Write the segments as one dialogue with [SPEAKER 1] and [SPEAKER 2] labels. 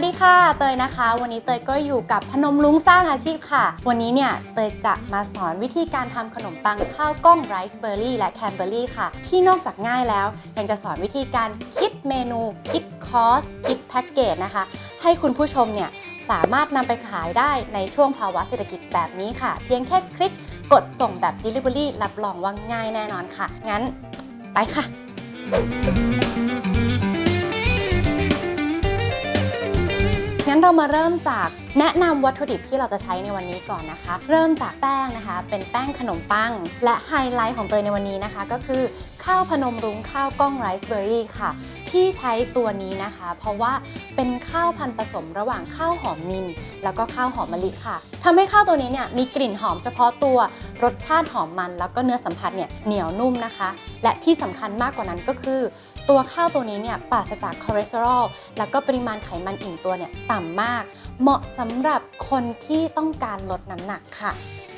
[SPEAKER 1] วัสดีค่ะ เตยนะคะ วันนี้เตยก็อยู่กับพนมลุงสร้างอาชีพค่ะ วันนี้เนี่ยเตยจะมาสอนวิธีการทำขนมปังข้าวกล้องไรซ์เบอร์รี่และแคนเบอร์รี่ค่ะ ที่นอกจากง่ายแล้ว ยังจะสอนวิธีการคิดเมนู คิดคอส คิดแพ็กเกจนะคะ ให้คุณผู้ชมเนี่ยสามารถนำไปขายได้ในช่วงภาวะเศรษฐกิจแบบนี้ค่ะ เพียงแค่คลิกกดส่งแบบ Delivery รับรองว่าง่ายแน่นอนค่ะ งั้นไปค่ะ งั้นเรามาเริ่มจากแนะนำวัตถุดิบที่เราจะใช้ในวันนี้ก่อนนะคะ เริ่มจากแป้งนะคะ เป็นแป้งขนมปัง และไฮไลท์ของเตยในวันนี้นะคะ ก็คือข้าวพนมรุ้งข้าวกล้องไรซ์เบอร์รี่ค่ะ ที่ใช้ตัวนี้นะคะ เพราะว่าเป็นข้าวพันธุ์ผสมระหว่างข้าวหอมนิน แล้วก็ข้าวหอมมะลิค่ะทำให้ข้าวตัวนี้เนี่ยมีกลิ่นหอมเฉพาะตัวรสชาติหอมมัน แล้วก็เนื้อสัมผัสเนี่ยเหนียวนุ่มนะคะ และที่สำคัญมากกว่านั้นก็คือ ตัวข้าวตัวนี้เนี่ยปราศจากคอเลสเตอรอลแล้วก็ปริมาณไขมันอิ่มตัวเนี่ยต่ำมาก เหมาะสำหรับคนที่ต้องการลดน้ำหนักค่ะ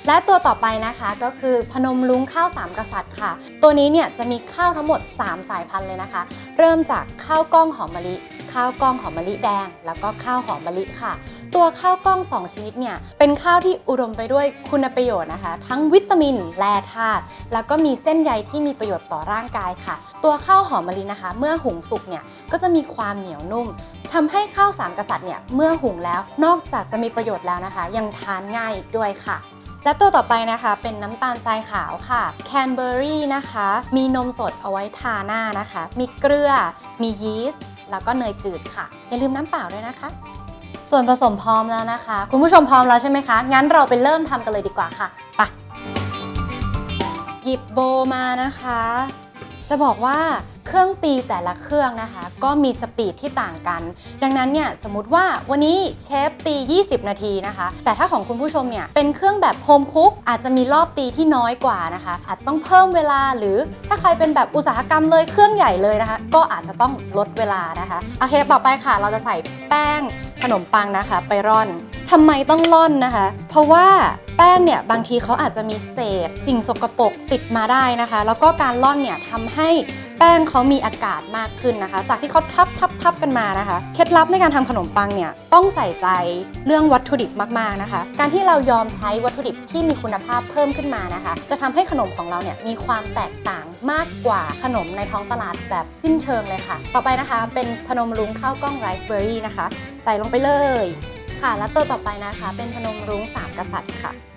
[SPEAKER 1] และตัวต่อไปนะคะก็คือพนมลุงข้าวสามกษัตริย์ค่ะ ตัวนี้เนี่ยจะมีข้าวทั้งหมด 3 สายพันธุ์เลยนะคะ เริ่มจากข้าวกล้องหอมมะลิ ข้าวกล้องหอมมะลิแดง แล้วก็ข้าวหอมมะลิค่ะ ตัวข้าวกล้อง 2 ชนิดเนี่ย เป็นข้าวที่อุดมไปด้วยคุณประโยชน์นะคะ ทั้งวิตามิน แร่ธาตุ แล้วก็มีเส้นใยที่มีประโยชน์ต่อร่างกายค่ะ ตัวข้าวหอมมะลินะคะ เมื่อหุงสุกเนี่ย ก็จะมีความเหนียวนุ่มทำให้ข้าวสามกษัตริย์เนี่ย เมื่อหุงแล้ว นอกจากจะมีประโยชน์แล้วนะคะ ยังทานง่ายอีกด้วยค่ะและตัวต่อไปนะคะเป็นน้ำตาลทรายขาวค่ะแคนเบอรี่นะคะ มีนมสดเอาไว้ทาหน้านะคะ มีเกลือ มียีสต์ แล้วก็เนยจืดค่ะ อย่าลืมน้ำเปล่าด้วยนะคะ ส่วนผสมพร้อมแล้วนะคะ คุณผู้ชมพร้อมแล้วใช่ไหมคะ งั้นเราไปเริ่มทำกันเลยดีกว่าค่ะ ไป หยิบโบมานะคะ จะบอกว่าเครื่องตีแต่ละเครื่องนะคะ ก็มีสปีดที่ต่างกัน ดังนั้นเนี่ยสมมติว่าวันนี้เชฟตี 20 นาทีนะคะ แต่ถ้าของคุณผู้ชมเนี่ยเป็นเครื่องแบบโฮมคุกอาจจะมีรอบตีที่น้อยกว่านะคะ อาจจะต้องเพิ่มเวลาหรือถ้าใครเป็นแบบอุตสาหกรรมเลยเครื่องใหญ่เลยนะคะ ก็อาจจะต้องลดเวลานะคะโอเคต่อไปค่ะ เราจะใส่แป้งขนมปังนะคะ ไปร่อนทำไมต้องร่อนนะคะ เพราะว่า แป้งเนี่ยบางทีเขาอาจจะมีเศษ สิ่งสกปรกติดมาได้นะคะ แล้วก็การร่อนเนี่ยทำให้แป้งเขามีอากาศมากขึ้นนะคะ จากที่เขาทับทับทับกันมานะคะ เคล็ดลับในการทำขนมปังเนี่ยต้องใส่ใจเรื่องวัตถุดิบมากๆนะคะ การที่เรายอมใช้วัตถุดิบที่มีคุณภาพเพิ่มขึ้นมานะคะ จะทำให้ขนมของเราเนี่ยมีความแตกต่างมากกว่าขนมในท้องตลาดแบบสิ้นเชิงเลยค่ะ ต่อไปนะคะ เป็นพนมรุ้งข้าวกล้องไรซ์เบอร์รี่นะคะ ใส่ลงไปเลยค่ะ และตัวต่อไปนะคะ เป็นพนมรุ้งสามกษัตริย์ค่ะ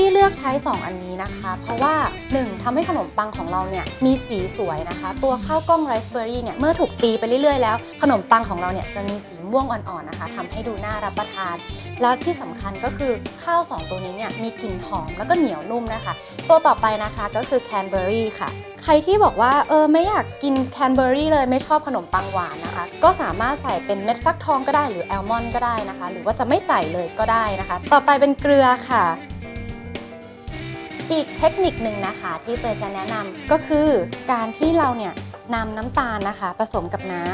[SPEAKER 1] ที่เลือกใช้ 2 อันนี้นะคะ เพราะว่า 1. ทำให้ขนมปังของเราเนี่ยมีสีสวยนะคะ ตัวข้าวกล้องไรซ์เบอร์รี่เนี่ยเมื่อถูกตีไปเรื่อยๆ แล้ว ขนมปังของเราเนี่ยจะมีสีม่วงอ่อนๆนะคะทำให้ดูน่ารับประทาน แล้วที่สำคัญก็คือข้าว 2 ตัวนี้เนี่ยมีกลิ่นหอมแล้วก็เหนียวนุ่มนะคะ ตัวต่อไปนะคะก็คือแคนเบอร์รี่ค่ะ ใครที่บอกว่าเออไม่อยากกินแคนเบอร์รี่เลยไม่ชอบขนมปังหวานนะคะ ก็สามารถใส่เป็นเม็ดฟักทองก็ได้หรือแอลมอนด์ก็ได้นะคะ หรือว่าจะไม่ใส่เลยก็ได้นะคะ ต่อไปเป็นเกลือค่ะ อีกเทคนิคหนึ่งนะคะที่เตยจะแนะนำก็คือการที่เราเนี่ยนำน้ำตาลนะคะ ผสมกับน้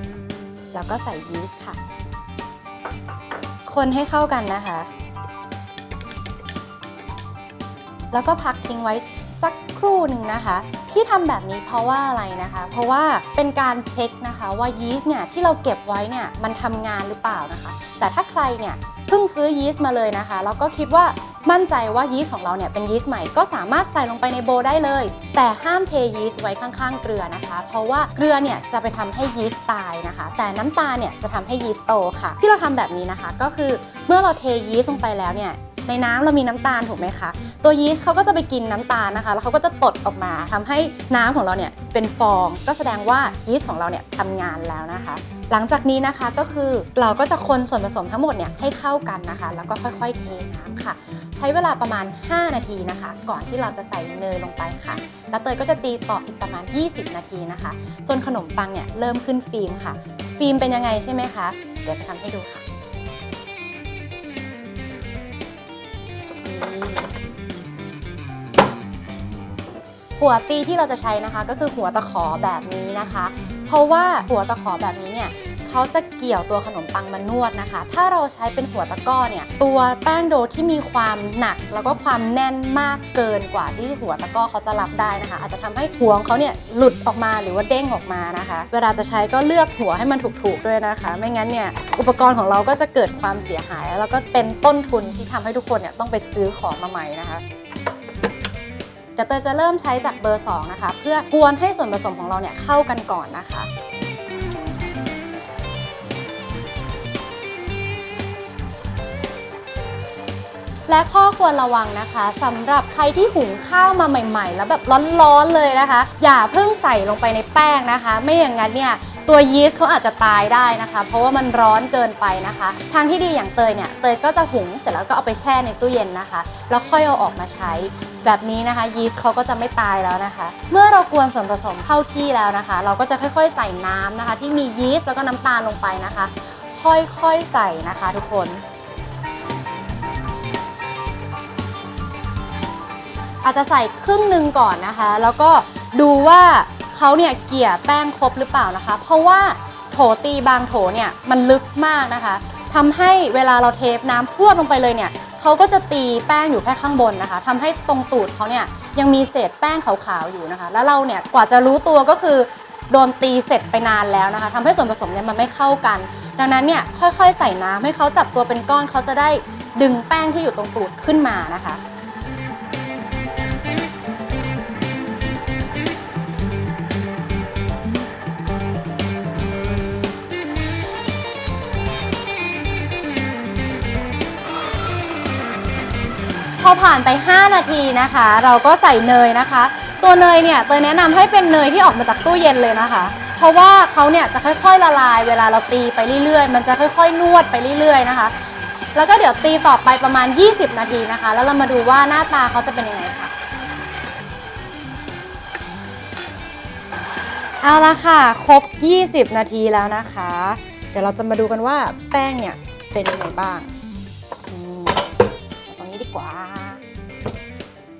[SPEAKER 1] ำแล้วก็ใส่ยีสต์ค่ะ คนให้เข้ากันนะคะ แล้วก็พักทิ้งไว้สักครู่หนึ่งนะคะ ที่ทำแบบนี้เพราะว่าอะไรนะคะ เพราะว่าเป็นการเช็คนะคะว่ายีสต์เนี่ยที่เราเก็บไว้เนี่ยมันทำงานหรือเปล่านะคะ แต่ถ้าใครเนี่ย เพิ่งซื้อยีสต์มาเลยนะคะแล้วก็คิดว่ามั่นใจว่ายีสต์ของเราเนี่ยเป็นยีสต์ใหม่ก็สามารถใส่ลงไปในโบว์ได้เลย แต่ห้ามเทยีสต์ไว้ข้างๆ เกลือนะคะ เพราะว่าเกลือเนี่ยจะไปทำให้ยีสต์ตายนะคะ แต่น้ำตาลเนี่ยจะทำให้ยีสต์โตค่ะ ที่เราทำแบบนี้นะคะ ก็คือเมื่อเราเทยีสต์ลงไปแล้วเนี่ยในน้ำเรามีน้ำตาลถูกไหมคะ ตัวยีสต์เขาก็จะไปกินน้ำตาลนะคะ แล้วเขาก็จะตดออกมาทำให้น้ำของเราเนี่ยเป็นฟอง ก็แสดงว่ายีสต์ของเราเนี่ยทำงานแล้วนะคะ หลังจากนี้นะคะก็คือเราก็จะคนส่วนผสมทั้งหมดเนี่ยให้เข้ากันนะคะ แล้วก็ค่อยๆเทน้ำค่ะ ใช้เวลาประมาณ 5 นาทีนะคะ ก่อนที่เราจะใส่เนยลงไปค่ะ แล้วเตยก็จะตีต่ออีกประมาณ 20 นาทีนะคะ จนขนมปังเนี่ยเริ่มขึ้นฟิล์มค่ะ ฟิล์มเป็นยังไงใช่ไหมคะ เดี๋ยวจะทำให้ดูค่ะหัวตีที่เราจะใช้นะคะ ก็คือหัวตะขอแบบนี้นะคะ เพราะว่าหัวตะขอแบบนี้เนี่ยเขาจะเกี่ยวตัวขนมปังมานวดนะคะ ถ้าเราใช้เป็นหัวตะก้อเนี่ย ตัวแป้งโดที่มีความหนัก แล้วก็ความแน่นมากเกินกว่าที่หัวตะก้อเขาจะรับได้นะคะ อาจจะทำให้หัวของเขาเนี่ยหลุดออกมาหรือว่าเด้งออกมานะคะ เวลาจะใช้ก็เลือกหัวให้มันถูกๆด้วยนะคะ ไม่งั้นเนี่ยอุปกรณ์ของเราก็จะเกิดความเสียหาย แล้วก็เป็นต้นทุนที่ทำให้ทุกคนเนี่ยต้องไปซื้อของมาใหม่นะคะ เดี๋ยวเตยจะเริ่มใช้จากเบอร์2นะคะ เพื่อกวนให้ส่วนผสมของเราเนี่ยเข้ากันก่อนนะคะและข้อควรระวังนะคะสำหรับใครที่หุงข้าวมาใหม่ ๆ แล้วแบบร้อนๆเลยนะคะ อย่าเพิ่งใส่ลงไปในแป้งนะคะ ไม่อย่างนั้นเนี่ย ตัวยีสต์เขาอาจจะตายได้นะคะ เพราะว่ามันร้อนเกินไปนะคะ ทางที่ดีอย่างเตยเนี่ย เตยก็จะหุงเสร็จแล้วก็เอาไปแช่ในตู้เย็นนะคะ แล้วค่อยเอาออกมาใช้ แบบนี้นะคะยีสต์เขาก็จะไม่ตายแล้วนะคะ เมื่อเรากวนส่วนผสมเข้าที่แล้วนะคะ เราก็จะค่อยๆใส่น้ำนะคะ ที่มียีสต์แล้วก็น้ำตาลลงไปนะคะ ค่อยๆใส่นะคะทุกคนอาจจะใส่ครึ่งหนึ่งก่อนนะคะ แล้วก็ดูว่า เขาเนี่ยเกี่ยแป้งครบหรือเปล่านะคะ เพราะว่าโถตีบางโถเนี่ยมันลึกมากนะคะทำให้เวลาเราเทปน้ำพรวดลงไปเลยเนี่ยเขาก็จะตีแป้งอยู่แค่ข้างบนนะคะทำให้ตรงตูดเขาเนี่ยยังมีเศษแป้งขาวๆอยู่นะคะ แล้วเราเนี่ยกว่าจะรู้ตัวก็คือโดนตีเสร็จไปนานแล้วนะคะทำให้ส่วนผสมเนี่ยมันไม่เข้ากัน ดังนั้นเนี่ยค่อยๆใส่น้ำให้เขาจับตัวเป็นก้อนเขาจะได้ดึงแป้งที่อยู่ตรงตูดขึ้นมานะคะ อผ่านไป 5 นาทีนะคะ เราก็ใส่เนยนะคะ ตัวเนยเนี่ยเตยแนะนำให้เป็นเนยที่ออกมาจากตู้เย็นเลยนะคะ เพราะว่าเขาเนี่ยจะค่อยๆละลาย เวลาเราตีไปเรื่อยๆ มันจะค่อยๆนวดไปเรื่อยๆนะคะ แล้วก็เดี๋ยวตีต่อไปประมาณ 20 นาทีนะคะ แล้วเรามาดูว่าหน้าตาเขาจะเป็นยังไงค่ะเอาละค่ะ ครบ 20 นาทีแล้วนะคะ เดี๋ยวเราจะมาดูกันว่าแป้งเนี่ยเป็นยังไงบ้างตรงนี้ดีกว่า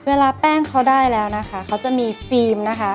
[SPEAKER 1] เวลาแป้งเขาได้แล้วนะคะ เขาจะมีฟิล์มนะคะ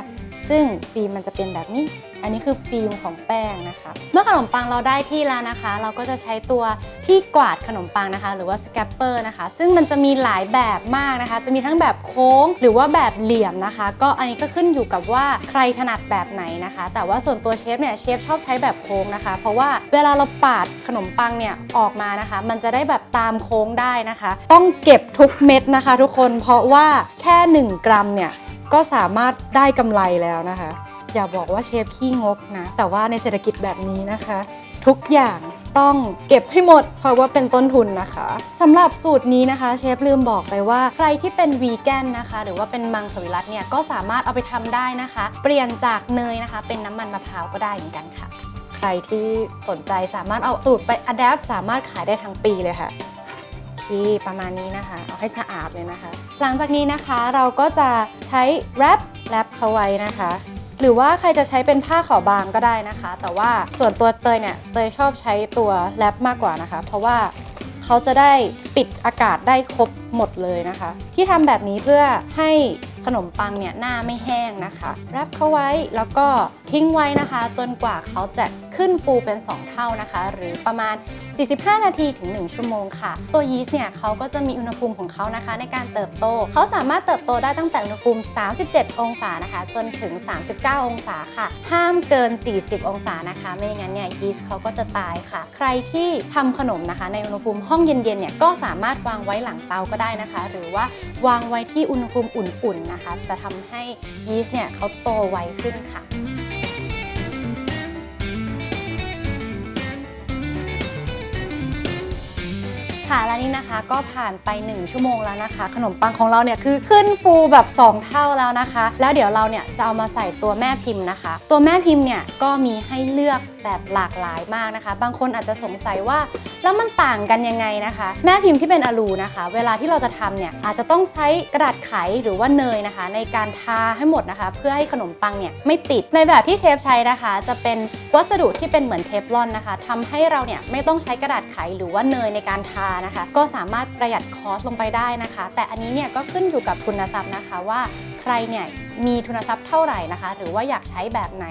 [SPEAKER 1] ซึ่งฟิล์มมันจะเป็นแบบนี้ อันนี้คือฟิล์มของแป้งนะคะ เมื่อขนมปังเราได้ที่แล้วนะคะ เราก็จะใช้ตัวที่กวาดขนมปังนะคะ หรือว่าสแคปเปอร์นะคะ ซึ่งมันจะมีหลายแบบมากนะคะ จะมีทั้งแบบโค้งหรือว่าแบบเหลี่ยมนะคะ ก็อันนี้ก็ขึ้นอยู่กับว่าใครถนัดแบบไหนนะคะ แต่ว่าส่วนตัวเชฟเนี่ยเชฟชอบใช้แบบโค้งนะคะ เพราะว่าเวลาเราปาดขนมปังเนี่ยออกมานะคะ มันจะได้แบบตามโค้งได้นะคะ ต้องเก็บทุกเม็ดนะคะ ทุกคนเพราะว่าแค่ 1 กรัมเนี่ยก็สามารถได้กำไรแล้วนะคะ อย่าบอกว่าเชฟขี้งกนะ แต่ว่าในเศรษฐกิจแบบนี้นะคะ ทุกอย่างต้องเก็บให้หมด เพราะว่าเป็นต้นทุนนะคะสำหรับสูตรนี้นะคะ เชฟลืมบอกไปว่าใครที่เป็นวีแกนนะคะ หรือว่าเป็นมังสวิรัตเนี่ยก็สามารถเอาไปทำได้นะคะ เปลี่ยนจากเนยนะคะ เป็นน้ำมันมะพร้าวก็ได้เหมือนกันค่ะ ใครที่สนใจสามารถเอาสูตรไปอัดแอปสามารถขายได้ทั้งปีเลยค่ะโอเคประมาณนี้นะคะ เอาให้สะอาดเลยนะคะ หลังจากนี้นะคะเราก็จะใช้แรปแรปเขาไว้นะคะ หรือว่าใครจะใช้เป็นผ้าขาวบางก็ได้นะคะ แต่ว่าส่วนตัวเตยเนี่ยเตยชอบใช้ตัวแรปมากกว่านะคะ เพราะว่าเขาจะได้ปิดอากาศได้ครบหมดเลยนะคะ ที่ทำแบบนี้เพื่อให้ขนมปังเนี่ยหน้าไม่แห้งนะคะแรปเขาไว้แล้วก็ทิ้งไว้นะคะ จนกว่าเขาจะขึ้นฟูเป็น 2 เท่านะคะ หรือประมาณ45 นาทีถึง 1 ชั่วโมงค่ะ ตัวยีสต์เนี่ยเขาก็จะมีอุณหภูมิของเขานะคะในการเติบโต เขาสามารถเติบโตได้ตั้งแต่อุณหภูมิ 37 องศานะคะ จนถึง 39 องศาค่ะ ห้ามเกิน 40 องศานะคะ ไม่อย่างนั้นเนี่ยยีสต์เขาก็จะตายค่ะ ใครที่ทำขนมนะคะ ในอุณหภูมิห้องเย็นๆเนี่ยก็สามารถวางไว้หลังเตาก็ได้นะคะ หรือว่าวางไว้ที่อุณหภูมิอุ่นๆนะคะ จะทำให้ยีสต์เนี่ยเขาโตไวขึ้นค่ะ ค่ะและนี่นะคะก็ผ่านไป 1 ชั่วโมงแล้วนะคะ ขนมปังของเราเนี่ยคือขึ้นฟูแบบ 2 เท่าแล้วนะคะ แล้วเดี๋ยวเราเนี่ยจะเอามาใส่ตัวแม่พิมพ์นะคะ ตัวแม่พิมพ์เนี่ยก็มีให้เลือกแบบหลากหลายมากนะคะ บางคนอาจจะสงสัยว่าแล้วมันต่างกันยังไงนะคะ แม่พิมพ์ที่เป็นอลูนะคะ เวลาที่เราจะทำเนี่ยอาจจะต้องใช้กระดาษไขหรือว่าเนยนะคะ ในการทาให้หมดนะคะ เพื่อให้ขนมปังเนี่ยไม่ติดในแบบที่เชฟใช้นะคะ จะเป็นวัสดุที่เป็นเหมือนเทฟลอนนะคะทำให้เราเนี่ยไม่ต้องใช้กระดาษไขหรือว่าเนยในการทานะคะ ก็สามารถประหยัดคอสลงไปได้นะคะ แต่อันนี้เนี่ยก็ขึ้นอยู่กับทุนทรัพย์นะคะว่าใครเนี่ยมีทุนทรัพย์เท่าไหร่นะคะ หรือว่าอยากใช้แบบไหน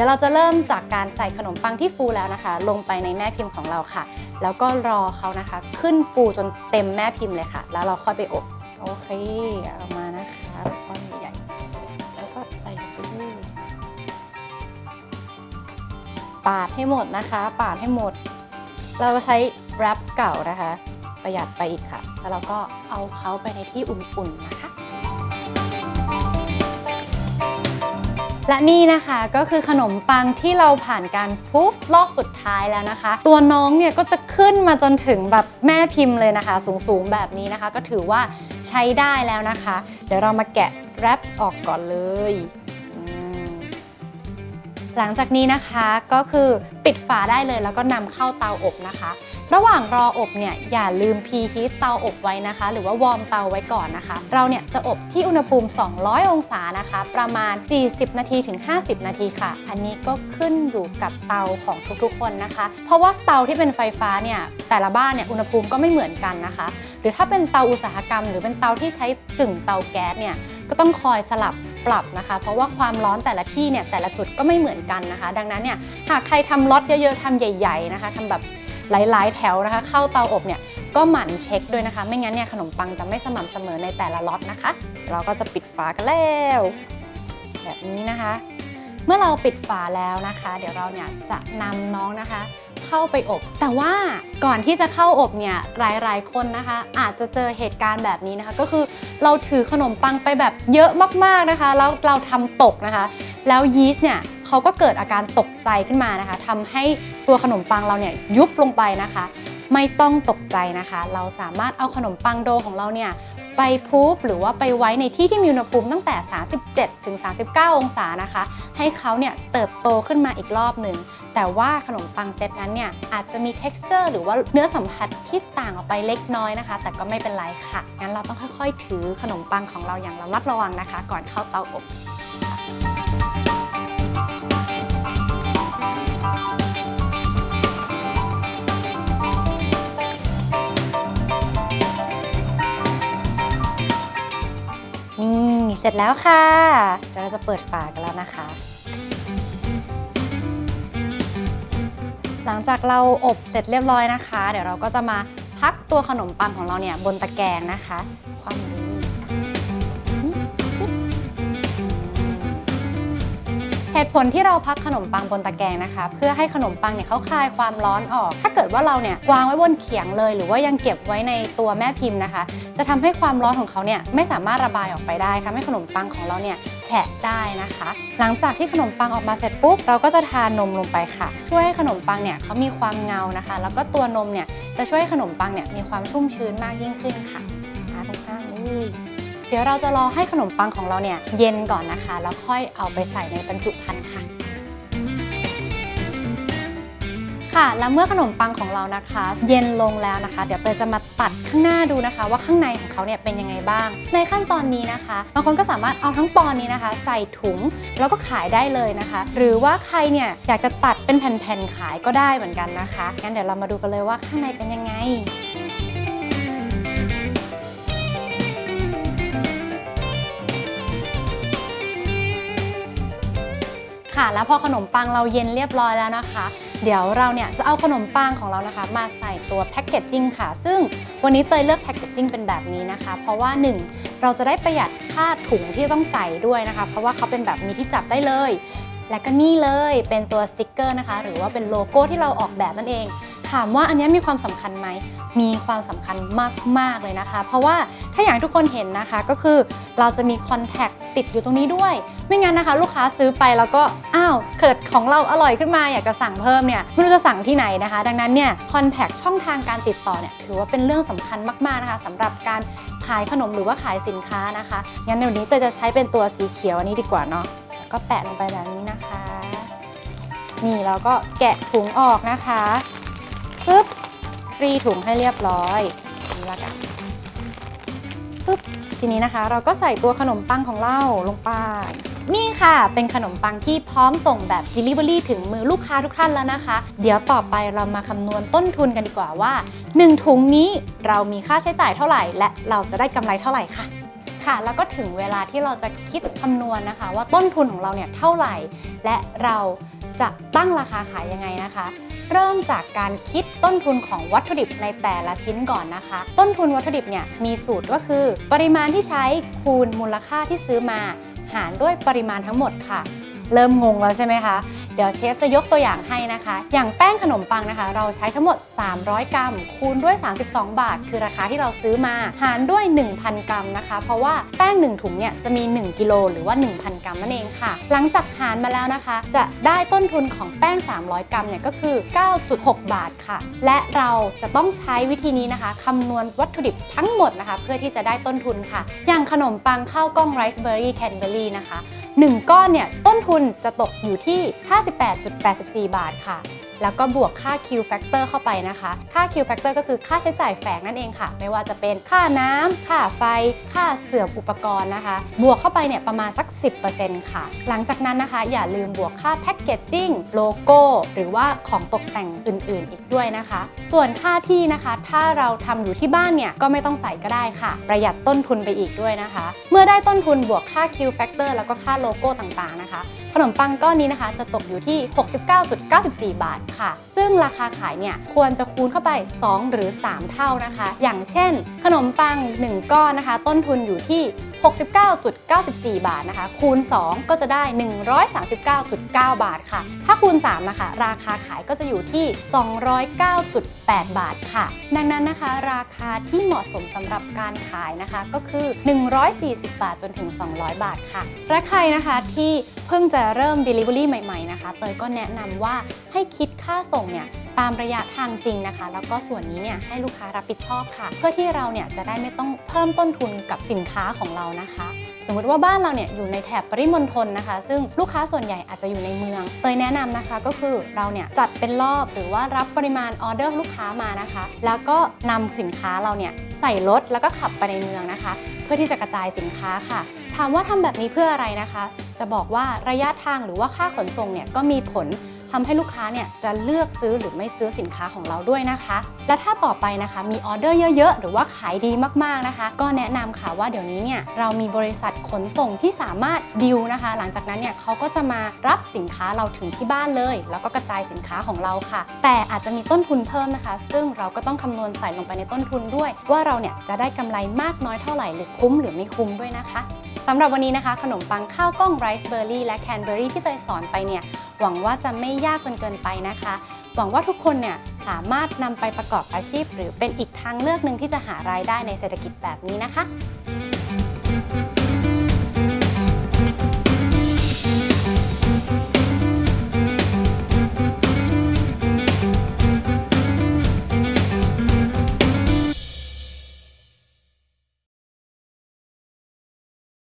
[SPEAKER 1] ดี๋ยวเราจะเริ่มจากการใส่ขนมปังที่ฟูแล้วนะคะ ลงไปในแม่พิมพ์ของเราค่ะ แล้วก็รอเขานะคะ ขึ้นฟูจนเต็มแม่พิมพ์เลยค่ะ แล้วเราค่อยไปอบโอเคเอามานะคะก้อนใหญ่แล้วก็ใส่ไปเลยปาดให้หมดนะคะ ปาดให้หมด เราก็ใช้แรปเก่านะคะ ประหยัดไปอีกค่ะ แล้วเราก็เอาเขาไปในที่อุ่นๆนะคะ และนี่นะคะก็คือขนมปังที่เราผ่านการพูฟรอบสุดท้ายแล้วนะคะ ตัวน้องเนี่ยก็จะขึ้นมาจนถึงแบบแม่พิมพ์เลยนะคะ สูงๆแบบนี้นะคะ ก็ถือว่าใช้ได้แล้วนะคะ เดี๋ยวเรามาแกะแรปออกก่อนเลยหลังจากนี้นะคะก็คือปิดฝาได้เลยแล้วก็นำเข้าเตาอบนะคะ ระหว่างรออบเนี่ยอย่าลืมพีฮีทเตาอบไว้นะคะ หรือว่าวอร์มเตาไว้ก่อนนะคะ เราเนี่ยจะอบที่อุณหภูมิ 200 องศานะคะ ประมาณ 40 นาทีถึง 50 นาทีค่ะ อันนี้ก็ขึ้นอยู่กับเตาของทุกๆคนนะคะ เพราะว่าเตาที่เป็นไฟฟ้าเนี่ยแต่ละบ้านเนี่ยอุณหภูมิก็ไม่เหมือนกันนะคะ หรือถ้าเป็นเตาอุตสาหกรรม หรือเป็นเตาที่ใช้กึ่งเตาแก๊สเนี่ยก็ต้องคอยสลับปรับนะคะ เพราะว่าความร้อนแต่ละที่เนี่ยแต่ละจุดก็ไม่เหมือนกันนะคะ ดังนั้นเนี่ยหากใครทำล็อตเยอะๆทำใหญ่ ๆนะคะทำแบบ หลาย ๆ แถวนะคะ เข้าเตาอบเนี่ยก็หมั่นเช็คด้วยนะคะ ไม่งั้นเนี่ยขนมปังจะไม่สม่ำเสมอในแต่ละล็อตนะคะ เราก็จะปิดฝากันแล้ว แบบนี้นะคะ เมื่อเราปิดฝาแล้วนะคะ เดี๋ยวเราเนี่ยจะนำน้องนะคะเข้าไปอบ แต่ว่าก่อนที่จะเข้าอบเนี่ยหลายๆคนนะคะ อาจจะเจอเหตุการณ์แบบนี้นะคะ ก็คือเราถือขนมปังไปแบบเยอะมากๆนะคะ แล้วเราทำตกนะคะ แล้วยีสต์เนี่ย เขาก็เกิดอาการตกใจขึ้นมานะคะทำให้ตัวขนมปังเราเนี่ยยุบลงไปนะคะ ไม่ต้องตกใจนะคะ เราสามารถเอาขนมปังโดของเราเนี่ยไปพูฟหรือว่าไปไว้ในที่ที่มีอุณหภูมิตั้งแต่ 37 ถึง 39 องศานะคะ ให้เขาเนี่ยเติบโตขึ้นมาอีกรอบหนึ่ง แต่ว่าขนมปังเซตนั้นเนี่ยอาจจะมี texture หรือว่าเนื้อสัมผัสที่ต่างออกไปเล็กน้อยนะคะ แต่ก็ไม่เป็นไรค่ะ งั้นเราต้องค่อยๆ ถือขนมปังของเราอย่างระมัดระวังนะคะ ก่อนเข้าเตาอบ นี่เสร็จแล้วค่ะเดี๋ยวเราจะเปิดฝากันแล้วนะคะ หลังจากเราอบเสร็จเรียบร้อยนะคะ เดี๋ยวเราก็จะมาพักตัวขนมปังของเราเนี่ยบนตะแกรงนะคะ ความรู้ เหตุผลที่เราพักขนมปังบนตะแกรงนะคะ เพื่อให้ขนมปังเนี่ยเขาคลายความร้อนออก ถ้าเกิดว่าเราเนี่ยวางไว้บนเขียงเลย หรือว่ายังเก็บไว้ในตัวแม่พิมพ์นะคะ จะทำให้ความร้อนของเขาเนี่ยไม่สามารถระบายออกไปได้ทำให้ขนมปังของเราเนี่ยแฉะได้นะคะ หลังจากที่ขนมปังออกมาเสร็จปุ๊บเราก็จะทานนมลงไปค่ะ ช่วยให้ขนมปังเนี่ยเขามีความเงานะคะ แล้วก็ตัวนมเนี่ยจะช่วยให้ขนมปังเนี่ยมีความชุ่มชื้นมากยิ่งขึ้นค่ะมาตรงข้างเลย เดี๋ยวเราจะรอให้ขนมปังของเราเนี่ยเย็นก่อนนะคะ แล้วค่อยเอาไปใส่ในบรรจุภัณฑ์ค่ะ ค่ะ แล้วเมื่อขนมปังของเรานะคะ เย็นลงแล้วนะคะ เดี๋ยวเตยจะมาตัดข้างหน้าดูนะคะ ว่าข้างในของเขาเนี่ยเป็นยังไงบ้าง ในขั้นตอนนี้นะคะบางคนก็สามารถเอาทั้งปอนนี้นะคะ ใส่ถุงแล้วก็ขายได้เลยนะคะ หรือว่าใครเนี่ยอยากจะตัดเป็นแผ่นๆขายก็ได้เหมือนกันนะคะงั้นเดี๋ยวเรามาดูกันเลยว่าข้างในเป็นยังไง ค่ะ แล้วพอขนมปังเราเย็นเรียบร้อยแล้วนะคะ เดี๋ยวเราเนี่ยจะเอาขนมปังของเรานะคะ มาใส่ตัวแพ็กเกจจิ้งค่ะ ซึ่งวันนี้เตยเลือกแพ็กเกจจิ้งเป็นแบบนี้นะคะ เพราะว่า 1 เราจะได้ประหยัดค่าถุงที่ต้องใส่ด้วยนะคะ เพราะว่าเขาเป็นแบบนี้ที่จับได้เลย และก็นี่เลยเป็นตัวสติกเกอร์นะคะ หรือว่าเป็นโลโก้ที่เราออกแบบนั่นเอง ถามว่าอันนี้มีความสำคัญไหมมีความสำคัญมาก ๆ เลยนะคะ เพราะว่าถ้าอย่างทุกคนเห็นนะคะก็คือเราจะมีคอนแทคติดอยู่ตรงนี้ด้วย ไม่งั้นนะคะ ลูกค้าซื้อไปแล้วก็อ้าวเกิดของเราอร่อยขึ้นมาอยากจะสั่งเพิ่มเนี่ยไม่รู้จะสั่งที่ไหนนะคะ ดังนั้นเนี่ยคอนแทคช่องทางการติดต่อเนี่ยถือว่าเป็นเรื่องสำคัญมากๆนะคะสำหรับการขายขนมหรือว่าขายสินค้านะคะงั้นเดี๋ยวนี้เตยจะใช้เป็นตัวสีเขียวอันนี้ดีกว่าเนาะก็แปะลงไปแบบนี้นะคะ นี่เราก็แกะถุงออกนะคะปึ๊บ รีถุงให้เรียบร้อยนี่ละกันปึ๊บทีนี้นะคะ เราก็ใส่ตัวขนมปังของเราลงไป นี่ค่ะ เป็นขนมปังที่พร้อมส่งแบบ Delivery ถึงมือลูกค้าทุกท่านแล้วนะคะ เดี๋ยวต่อไปเรามาคำนวณต้นทุนกันดีกว่าว่า 1 ถุงนี้เรามีค่าใช้จ่ายเท่าไหร่ และเราจะได้กำไรเท่าไหร่ค่ะคค่ะแล้วก็ถึงเวลาที่เราจะคิดคำนวณนะคะ ว่าต้นทุนของเราเนี่ยเท่าไหร่ และเรา จะตั้งราคาขายยังไงนะคะ เริ่มจากการคิดต้นทุนของวัตถุดิบในแต่ละชิ้นก่อนนะคะ ต้นทุนวัตถุดิบเนี่ยมีสูตรก็คือ ปริมาณที่ใช้คูณมูลค่าที่ซื้อมา หารด้วยปริมาณทั้งหมดค่ะ เริ่มงงแล้วใช่ไหมคะ เดี๋ยวเชฟจะยกตัวอย่างให้นะคะ อย่างแป้งขนมปังนะคะ เราใช้ทั้งหมด 300 กรัม คูณด้วย 32 บาท คือราคาที่เราซื้อมา หารด้วย 1,000 กรัมนะคะ เพราะว่าแป้ง 1 ถุงเนี่ยจะมี 1 กิโลหรือว่า 1,000 กรัมนั่นเองค่ะ หลังจากหารมาแล้วนะคะ จะได้ต้นทุนของแป้ง 300 กรัมเนี่ยก็คือ 9.6 บาทค่ะ และเราจะต้องใช้วิธีนี้นะคะคำนวณวัตถุดิบทั้งหมดนะคะ เพื่อที่จะได้ต้นทุนค่ะ อย่างขนมปังข้าวกล้องไรซ์เบอร์รี่แคนเบอร์รี่นะคะ 1 ก้อนเนี่ยต้นทุนจะตกอยู่ที่ 58.84 บาทค่ะ แล้วก็บวกค่า Q factor เข้าไปนะคะ ค่า Q factor ก็คือค่าใช้จ่ายแฝงนั่นเองค่ะ ไม่ว่าจะเป็นค่าน้ำค่าไฟ ค่าเสื่อมอุปกรณ์นะคะ บวกเข้าไปเนี่ยประมาณสัก 10%ค่ะ หลังจากนั้นนะคะอย่าลืมบวกค่าแพ็กเกจจิ้งโลโก้ หรือว่าของตกแต่งอื่นๆ อีกด้วยนะคะ ส่วนค่าที่นะคะ ถ้าเราทำอยู่ที่บ้านเนี่ยก็ไม่ต้องใส่ก็ได้ค่ะ ประหยัดต้นทุนไปอีกด้วยนะคะ เมื่อได้ต้นทุนบวกค่า Q factor แล้วก็ค่าโลโก้ต่างๆนะคะขนมปังก้อนนี้นะคะ จะตกอยู่ที่ 69.94 บาทค่ะ ซึ่งราคาขายเนี่ยควรจะคูณเข้าไป 2 หรือ 3 เท่านะคะ อย่างเช่น ขนมปัง 1 ก้อนนะคะ ต้นทุนอยู่ที่ 69.94 บาทนะคะ คูณ 2 ก็จะได้ 139.9 บาทค่ะ ถ้าคูณ 3 นะคะ ราคาขายก็จะอยู่ที่ 209.8 บาทค่ะ ดังนั้นนะคะ ราคาที่เหมาะสมสำหรับการขายนะคะ ก็คือ 140 บาทจนถึง 200 บาทค่ะ และใครนะคะที่เพิ่งจะเริ่ม Delivery ใหม่ๆ นะคะ เตยก็แนะนำว่าให้คิดค่าส่งเนี่ยตามระยะทางจริงนะคะ แล้วก็ส่วนนี้เนี่ยให้ลูกค้ารับผิดชอบค่ะ เพื่อที่เราเนี่ยจะได้ไม่ต้องเพิ่มต้นทุนกับสินค้าของเรานะคะ สมมติว่าบ้านเราเนี่ยอยู่ในแถบปริมณฑลนะคะ ซึ่งลูกค้าส่วนใหญ่อาจจะอยู่ในเมืองเตยแนะนำนะคะก็คือเราเนี่ยจัดเป็นรอบหรือว่ารับปริมาณออเดอร์ลูกค้ามานะคะ แล้วก็นำสินค้าเราเนี่ยใส่รถแล้วก็ขับไปในเมืองนะคะ เพื่อที่จะกระจายสินค้าค่ะ ถามว่าทำแบบนี้เพื่ออะไรนะคะ จะบอกว่าระยะทางหรือว่าค่าขนส่งเนี่ยก็มีผล ทำให้ลูกค้าเนี่ยจะเลือกซื้อหรือไม่ซื้อสินค้าของเราด้วยนะคะ และถ้าต่อไปนะคะมีออเดอร์เยอะๆ หรือว่าขายดีมากๆนะคะ ก็แนะนำค่ะว่าเดี๋ยวนี้เนี่ยเรามีบริษัทขนส่งที่สามารถดิวนะคะ หลังจากนั้นเนี่ยเขาก็จะมารับสินค้าเราถึงที่บ้านเลย แล้วก็กระจายสินค้าของเราค่ะ แต่อาจจะมีต้นทุนเพิ่มนะคะ ซึ่งเราก็ต้องคำนวณใส่ลงไปในต้นทุนด้วย ว่าเราเนี่ยจะได้กำไรมากน้อยเท่าไหร่หรือคุ้มหรือไม่คุ้มด้วยนะคะ สำหรับวันนี้นะคะ ขนมปังข้าวกล้องไรซ์เบอร์รี่และแคนเบอร์รี่ที่เตยสอนไปเนี่ย หวังว่าจะไม่ยากจนเกินไปนะคะ หวังว่าทุกคนเนี่ยสามารถนำไปประกอบอาชีพ หรือเป็นอีกทางเลือกหนึ่งที่จะหารายได้ในเศรษฐกิจแบบนี้นะคะ